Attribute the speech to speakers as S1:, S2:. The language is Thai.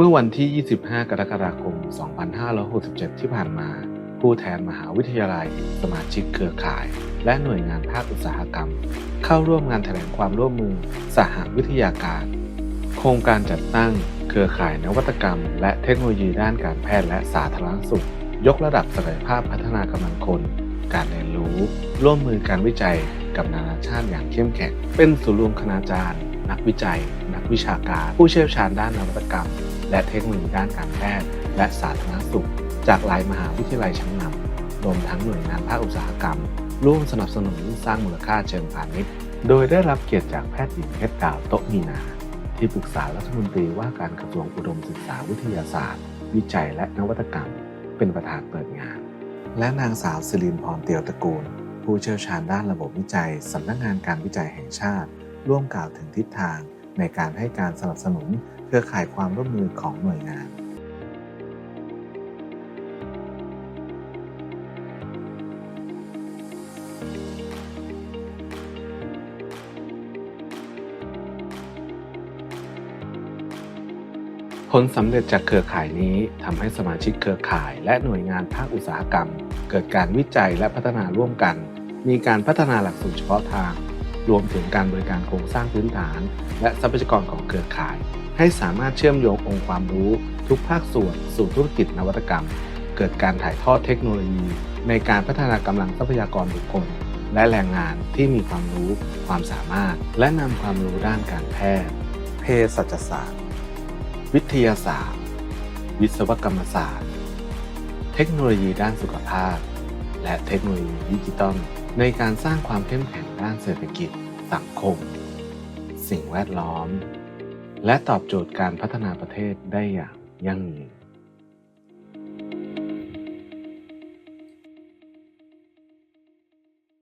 S1: เมื่อวันที่ 25 กรกฎาคม 2567 ที่ผ่านมา ผู้แทนมหาวิทยาลัย สมาชิกเครือข่าย และหน่วยงานภาคอุตสาหกรรม เข้าร่วมงานแถลงความร่วมมือสหวิทยาการ โครงการจัดตั้งเครือข่ายนวัตกรรม และเทคโนโลยีด้านการแพทย์และสาธารณสุข ยกระดับศักยภาพพัฒนากำลังคน การเรียนรู้ ร่วมมือการวิจัยกับนานาชาติอย่างเข้มแข็ง เป็นศูนย์รวมคณาจารย์ นักวิจัย นักวิชาการ ผู้เชี่ยวชาญด้านนวัตกรรม และเทคโนโลยีด้านการแพทย์ และสาธารณสุข จากหลายมหาวิทยาลัยชั้นนำรวมทั้งหน่วยงานภาคอุตสาหกรรม ร่วมสนับสนุนสร้างมูลค่าเชิงพาณิชย์ โดยได้รับเกียรติจากแพทย์หญิงเพชรดาวโตมีนา ที่ปรึกษารัฐมนตรีว่าการกระทรวงอุดมศึกษาวิทยาศาสตร์ วิจัยและนวัตกรรม เป็นประธานเปิดงาน และนางสาวสิรินพรเตียวตระกูล ผู้เชี่ยวชาญด้านระบบวิจัยสำนักงานการวิจัยแห่งชาติ ร่วมกล่าวถึงทิศทางในการให้การสนับสนุน เครือข่ายความร่วมมือของหน่วยงานผลสำเร็จจากเครือข่ายนี้ทำให้สมาชิกเครือข่ายและหน่วยงานภาคอุตสาหกรรม เกิดการวิจัยและพัฒนาร่วมกัน มีการพัฒนาหลักสูตรเฉพาะทาง รวมถึงการบริการโครงสร้างพื้นฐาน และทรัพยากรของเครือข่าย ให้สามารถเชื่อมโยงองค์ความรู้ทุกภาคส่วนสู่ธุรกิจนวัตกรรม เกิดการถ่ายทอดเทคโนโลยี ในการพัฒนากำลังทรัพยากรบุคคล และแรงงานที่มีความรู้ความสามารถ และนำความรู้ด้านการแพทย์ เภสัชศาสตร์ วิทยาศาสตร์ วิศวกรรมศาสตร์ เทคโนโลยีด้านสุขภาพ และเทคโนโลยีดิจิตอลในการสร้างความเข้มแข็งด้านเศรษฐกิจ สังคม สิ่งแวดล้อม และตอบโจทย์การพัฒนาประเทศได้อย่างยั่งยืน